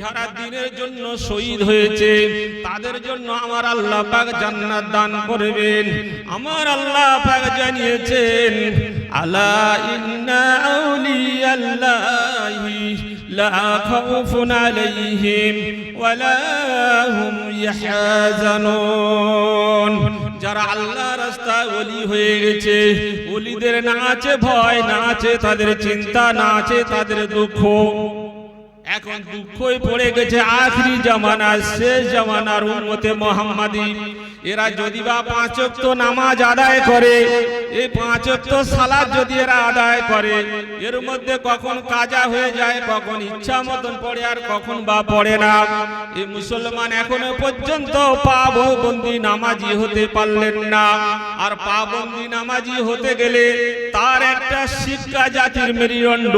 যারা দিনের জন্য শহীদ হয়েছে, তাদের জন্য আমার আল্লাহ পাক জান্নাত দান করবেন। আমার আল্লাহ পাক জানিয়েছেন, আলা ইন্না আউলিয়াল্লাহি লা খাউফুন আলাইহিম ওয়ালা হুম ইয়াহজানুন। যারা আল্লাহ রাস্তায় ওলি হয়ে গেছে, ওলিদের না আছে ভয়, না আছে তাদের চিন্তা, না আছে তাদের দুঃখ। এখন দুঃখই পড়ে গেছে আখরি জামানা শেষ জামানার উন্মতে মোহাম্মদী। এরা যদি বা পাঁচ ওয়াক্ত নামাজ আদায় করে এই পাঁচ ওয়াক্ত সালাদ যদি এরা আদায় করে এর মধ্যে কখন কাজা হয়ে যায় কখন ইচ্ছা মতন পড়ে আর কখন বা পড়ে না। এই মুসলমান এখনও পর্যন্ত পাবন্দি নামাজি হতে পারলেন না। আর পাবন্দি নামাজি হতে গেলে তার একটা শিক্ষা জাতির মেরুদণ্ড।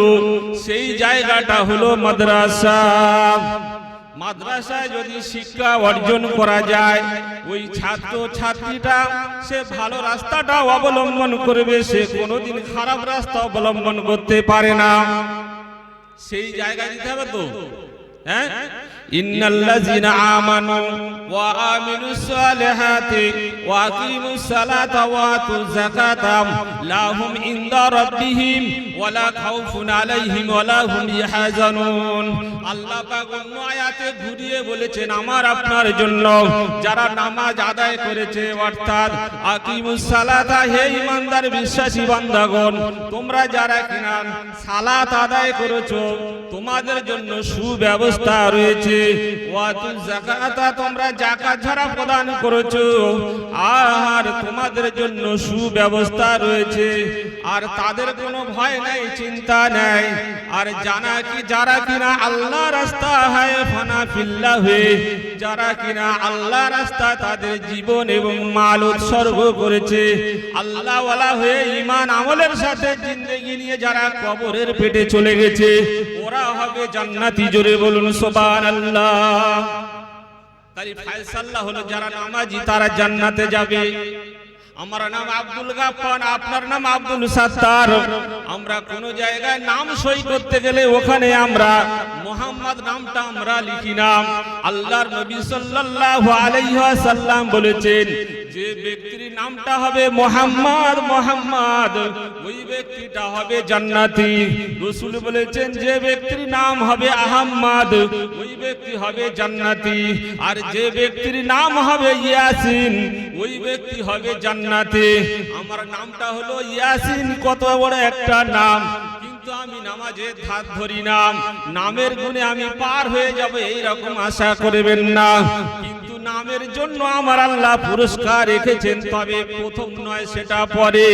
সেই জায়গাটা হলো মাদ্রাসা। মাদ্রাসায় যদি শিক্ষা অর্জন করা যায়, ওই ছাত্র ছাত্রীটা সে ভালো রাস্তাটা অবলম্বন করবে, সে কোনোদিন খারাপ রাস্তা অবলম্বন করতে পারে না। সেই জায়গায় দিতে হবে তো হ্যাঁ? ওয়া আমিলুস সালিহাতি ওয়া আকিমুস সালাতা ওয়া আতুজ যাকাতা লাহুম ইনদা রাব্বিহিম ওয়ালা খাউফুন আলাইহিম ওয়ালা হুম ইয়াহজানুন আল্লাহ অন্য আয়াতে ঘুরিয়ে বলেছেন, আমার আপনার জন্য যারা নামাজ আদায় করেছে, অর্থাৎ আকিমুস সালাতা, হে ইমানদার বিশ্বাসী বান্দাগণ, তোমরা যারা কিনা সালাত আদায় করেছ, তোমাদের জন্য সুব্যবস্থা রয়েছে। তোমরা ছাড়া প্রদান করেছ। আর তোমাদের জন্য সুব্যবস্থা রয়েছে। আর তাদের কোনো ভয় নাই, চিন্তা নাই। আর জানা কি, যারা কিনা আল্লাহ রাস্তা হয়, ফানা ফিল্লা হয়ে যারা কিনা আল্লাহ রাস্তা তাদের জীবন এবং মাল উৎসর্গ করেছে। আল্লাহ ওয়ালা হয়ে ইমান আমলের সাথে জিন্দগি নিয়ে যারা কবরের পেটে চলে গেছে, ওরা হবে জান্নাতি। জোরে বলুন, সুবহানাল্লাহ। তাই ফায়সাল্লাহ হলো যারা নামাজি, তারা জান্নাতে যাবে। আমার নাম আব্দুল গাফফার, আপনার নাম আব্দুল সাত্তার। আমরা কোন জায়গায় নাম সই করতে গেলে ওখানে আমরা মোহাম্মদ নামটা আমরা লিখি নাম আল্লাহর নবী সাল্লাল্লাহু আলাইহি ওয়াসাল্লাম বলেছেন, যে ব্যক্তির নামটা হবে মোহাম্মদ মোহাম্মদ, ওই ব্যক্তিটা হবে জান্নাতি। রসুল বলেছেন, যে ব্যক্তির নাম হবে আহম্মদ, ওই ব্যক্তি হবে জান্নাতি। আর যে ব্যক্তির নাম হবে ইয়াসিন, ওই ব্যক্তি হবে জান্নাতে। আমার নামটা হলো ইয়াসিন, কত বড় একটা নাম। কিন্তু আমি নামাজে ধার ধরি না। নামের গুণে আমি পার হয়ে যাব এই রকম আশা করবেন না। কিন্তু নামের জন্য আমার আল্লাহ পুরস্কার রেখেছেন, তবে প্রথম নয়, সেটা পরে।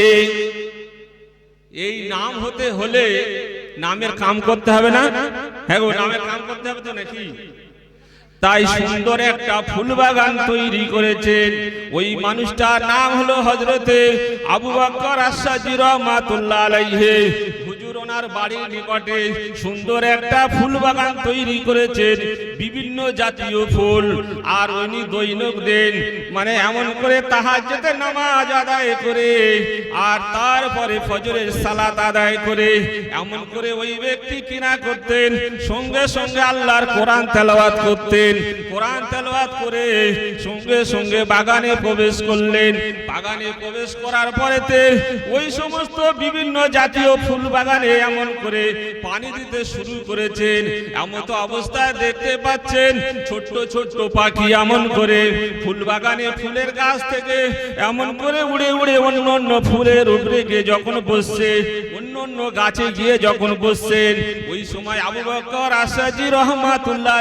এই নাম হতে হলে নামের কাম করতে হবে না? হ্যাঁ গো, নামের কাম করতে হবে তো নাকি? তাই সুন্দর একটা ফুলবাগান তৈরি করেছেন। ওই মানুষটার নাম হলো হজরতে আবু বকর আশাজি রহমাতুল্লাহ আলাইহে। ওনার বাড়ির নিকটে সুন্দর একটা ফুল বাগান তৈরি করেছেন। বিভিন্ন জাতীয় ফুল। আর উনি দৈনিক দেন মানে এমন করে তাহাজ্জুদে নামাজ আদায় করে, আর তারপরে ফজরের সালাত আদায় করে, এমন করে ওই ব্যক্তি কিনা করতেন, সঙ্গে সঙ্গে আল্লাহর কোরআন তেলাওয়াত করতেন, কোরআন তেলাওয়াত করে সঙ্গে সঙ্গে বাগানে প্রবেশ করলেন। বাগানে প্রবেশ করার পরেতে ওই সমস্ত বিভিন্ন জাতীয় ফুল বাগানে এমন করে পানি দিতে শুরু করেছেন। এমন তো অবস্থায় দেখতে পাচ্ছেন। ছোট্ট ছোট্ট পাখি এমন করে ফুল বাগানে ফুলের গাছ থেকে এমন করে উড়ে উড়ে অন্য অন্য ফুলের উপরে গিয়ে যখন বসছে, অন্য অন্য গাছে গিয়ে যখন বসছেন, ওই সময় আবু বকর আসাজি রহমাতুল্লাহ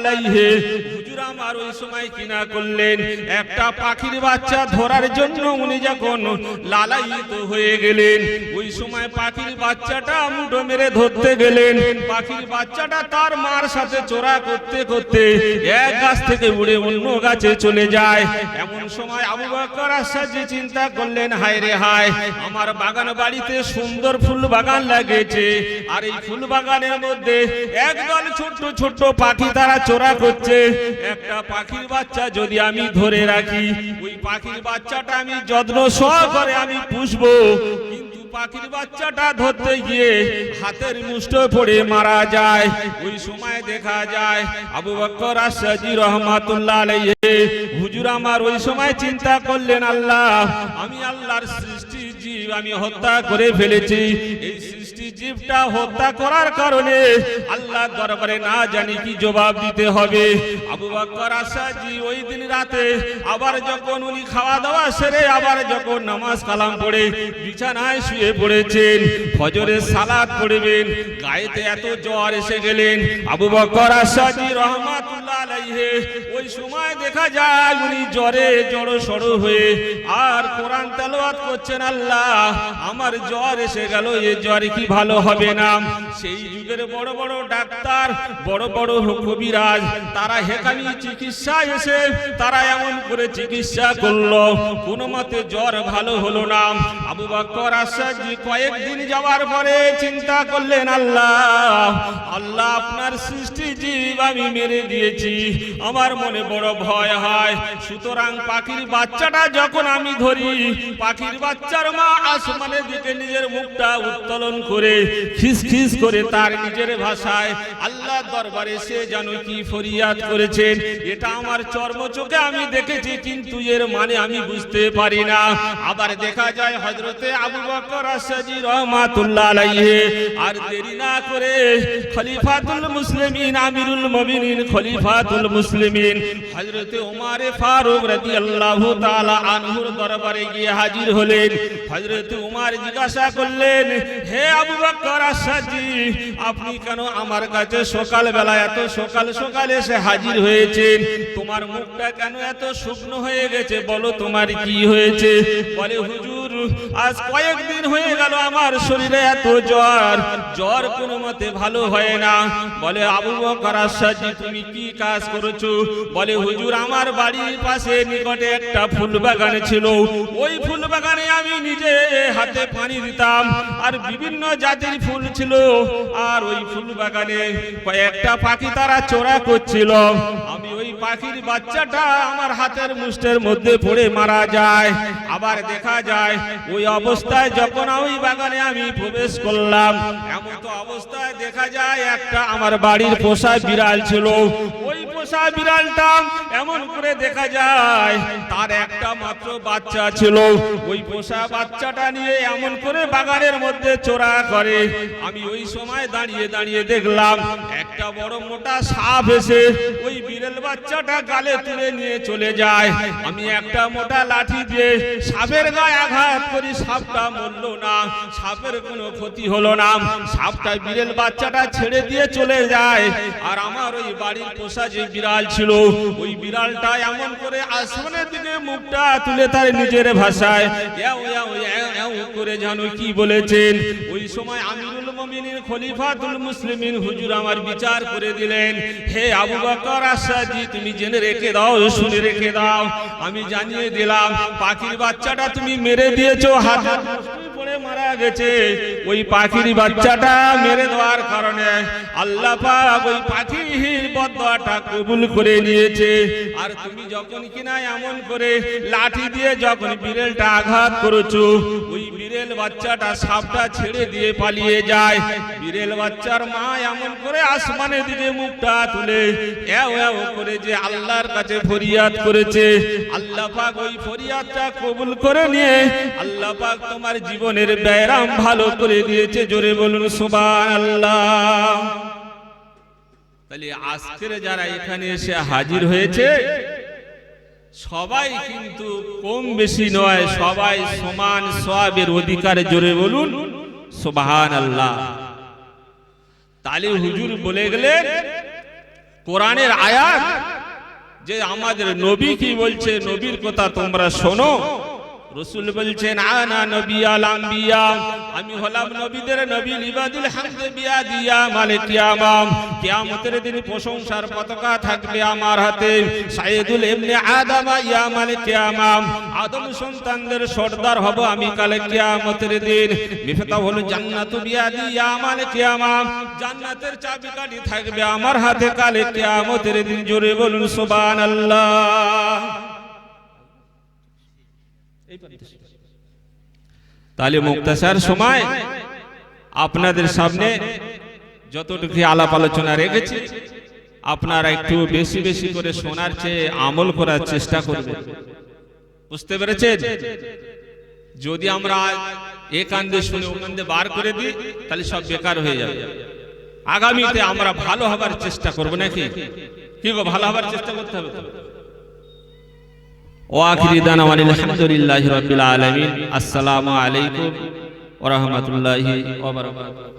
আমার ওই সময় কিনা করলেন? একটা পাখির বাচ্চা ধরার জন্য উনি যখন লালায়িত হয়ে গেলেন, ওই সময় পাখির বাচ্চাটা মুঠো মেরে ধরতে গেলেন। পাখির বাচ্চাটা তার মার সাথে চোরা করতে করতে এক গাছ থেকে উড়ে অন্য গাছে চলে যায়। এমন সময় আবু বকর আসাজি চিন্তা করলেন, হায় রে হায়, আমার বাগান বাড়িতে সুন্দর ফুল বাগান লাগিয়েছে। আর এই ফুল বাগানের মধ্যে একদল ছোট্ট ছোট্ট পাখি তারা চোরা করছে। একটা পাখির বাচ্চা যদি আমি ধরে রাখি, ওই পাখির বাচ্চাটা আমি যত্ন সহকারে আমি পুষবো। পাখির বাচ্চাটা ধরতে গিয়ে হাতের মুষ্ট পড়ে মারা যায়। ওই সময় দেখা যায়, আবু বকর আসাজি রহমাতুল্লাহ আলাইহি, হুজুর আমার ওই সময় চিন্তা করলেন, আল্লাহ, আমি আল্লাহর সৃষ্টি জীব আমি হত্যা করে ফেলেছি। এই জীবটা হত্যা করার কারণে আল্লাহ দরবারে না জানি কি জবাব দিতে হবে। আবু বকর আসাজি ওই দিন রাতে আবার যখন উনি খাওয়া দাওয়া সেরে আবার যখন নামাজ কালাম পড়ে বিছানায় শুয়ে পড়েছেন ফজরের সালাত পড়বেন, গায়েতে এত জ্বর এসে গেলেন। আবু বকর আসাজি রহমাতুল্লাহ আলাইহি, ওই সময় দেখা যায় উনি জ্বরে জড়ো সড়ো হয়ে, আর কোরআন তেলাওয়াত করছেন আল্লাহ, আমার জ্বর এসে গেল, এ জ্বর কি ভালো হবে না। সেই যুগের বড় বড় ডাক্তার, বড় বড় কবিরাজ, তারা হেকামি চিকিৎসা এসে, তারা এমন করে চিকিৎসা করল। কোনো মতে জ্বর ভালো হলো না। আবু বকর আসাজি কয়েকদিন যাওয়ার পরে চিন্তা করলেন, আল্লাহ আল্লাহ আপনার সৃষ্টি জীব আমি মেরে দিয়েছি। আমার মনে বড় ভয় হয়। সুতরাং পাখির বাচ্চাটা যখন আমি ধরি, পাখির বাচ্চার মা আসমানের দিকে নিজের মুখটা উত্তোলন করে খিস খিস করে তার নিজের ভাষায় আল্লাহ দরবারে সে যেন কি ফরিয়াদ করেছেন, এটা আমার চর্ম চোখে আমি দেখেছি, কিন্তু এর মানে আমি বুঝতে পারি না। আবার দেখা যায় হজরতে আবু বকর আসাজি রহমাতুল্লাহ আলাইহি, আর দেরি না করে খলিফাতুল মুসলিমিন, আমিরুল মুমিনিন, খলিফাতুল মুসলিমিন, হযরতে ওমর ফারুক রাদিয়াল্লাহু তাআলা আনহুর দরবারে গিয়ে হাজির হলেন। হযরতে ওমর জিজ্ঞাসা করলেন, হে আবু বকর আসাজি আপনি কেন আমার কাছে সকাল বেলা এত সকাল সকাল এসে হাজির হয়েছে। তোমার মুখটা কেন এত শুকনো হয়ে গেছে? বলো তোমার কি হয়েছে? বলে, হুজুর আজ কয়েকদিন হয়ে গেল আমার শরীরে এত জ্বর। জ্বর কোনো মতে ভালো হয় না। বলে, আবু বকর আসাজি তুমি কি কাজ করেছ? বলে, হুজুর, আমার বাড়ির পাশে নিকটে একটা ফুল বাগান ছিল। ওই ফুল বাগানে আমি নিজে হাতে পানি দিতাম। আর বিভিন্ন জাতির ফুল ছিল। আর ওই ফুল বাগানে কয়েকটা পাখি তারা চোরা করছিল। আমি ওই পাখির বাচ্চাটা আমার হাতের মুষ্টের মধ্যে পড়ে মারা যায় আবার দেখা যায় ওই অবস্থায় যখন ওই বাগানে আমি প্রবেশ করলাম, এমন তো অবস্থায় দেখা যায়, একটা আমার বাড়ির পোষা বিড়াল ছিল। পোষা বিড়ালটা এমন করে দেখা যায়, তার একটা মাত্র বাচ্চা ছিল। ওই পোষা বাচ্চাটা নিয়ে এমন করে বাগানের মধ্যে চোরা করে। আমি ওই সময় দাঁড়িয়ে দাঁড়িয়ে দেখলাম, একটা বড় মোটা সাপ এসে ওই বিড়াল বাচ্চাটা গালে তুলে নিয়ে চলে যায়। আমি একটা মোটা লাঠি দিয়ে সাপের গায়ে আঘাত করি, সাপটা মরল না, সাপের কোনো ক্ষতি হলো না। সাপটা বিড়াল বাচ্চাটা ছেড়ে দিয়ে চলে যায়, আর আমার ওই বাড়ির পোষা যে বিড়াল ছিল। ওই বিড়ালটা এমন করে আসমানের দিকে মুখটা তুলে তার নিজের ভাষায় করে জানো কি বলেছেন? ওই সময় আমিরুল মুমিনিন খলিফাতুল মুসলিমিন হুজুর আমার বিচার করে দিলেন, হে আবু বকর আসাজি তুমি জেনে রেখে দাও, শুনে রেখে দাও। আমি জানিয়ে দিলাম, পাখির বাচ্চাটা তুমি মেরে দিয়েছ মুষ্টি পড়ে মারা গেছে। ওই পাখির বাচ্চাটা মেরে দেওয়ার কারণে আল্লাহ পাক ওই পাখির বদয়াটা কবুল করে নিয়েছে। আর তুমি যখন কিনা এমন করে লাঠি দিয়ে যখন বিড়েলটা আঘাত করেছ, ওই বিড়েল বাচ্চাটা সাপটা ছেড়ে দিয়ে পালিয়ে যায়। বিড়েল বাচ্চার মা এমন করে আসমানের দিকে মুখটা তুলে, এও এও করে যে আল্লাহর কাছে ফরিয়াদ করেছে। আল্লাহ পাক ওই ফরিয়াদটা কবুল করে নিয়ে আল্লাহ পাক তোমার জীবনের ব্যায়াম ভালো করে দিয়েছে। জোরে বলুন, সুবহানাল্লাহ। তাহলে আজকের যারা এখানে এসে হাজির হয়েছে সবাই কিন্তু কম বেশি নয় সবাই সমান সবের অধিকার জোরে বলুন। সুবাহান আল্লাহ তালি হুজুর বলে গেলেন কোরআনের আয়াত যে আমাদের নবী কি বলছে নবীর কথা তোমরা শোনো। রসুল বলছেন, আনা নবী আল আম্বিয়া, আমি হলাম নবীদের নবী, লিবাদুল হামদে বিয়া দিয়া মালিক কিয়ামাম কিয়ামতের দিন প্রশংসার পতাকা থাকবে আমার হাতে। সাইদুল ইবনে আদম, ইয়া মালিক কিয়ামাম আদম সন্তানদের সর্দার হব আমি কালে কিয়ামতের দিন। মিফতা হলো জান্নাতু বিয়াদি ইয়া মালিক কিয়ামাম জান্নাতের চাবিকাঠি থাকবে আমার হাতে কালে কিয়ামতের দিন। জোরে বলুন, সুবহানাল্লাহ। তাহলে মুক্তাসার সময় আপনাদের সামনে যতটুকু আলাপ আলোচনা রেখেছি আপনারা একটু বেশি বেশি করে শোনার চেয়ে আমল করার চেষ্টা করবেন বুঝতে পেরেছেন? যদি আমরা এ কান্দে শুনে ও কান্দে বার করে দিই তাহলে সব বেকার হয়ে যাবে। আগামীতে আমরা ভালো হবার চেষ্টা করব নাকি? কি ভালো হবার চেষ্টা করতে হবে ওয়াখিরি দানা আলহামদুলিল্লাহি রাব্বিল আলামিন। আসসালামু আলাইকুম ওয়া রাহমাতুল্লাহি ওয়া বারাকাতুহু।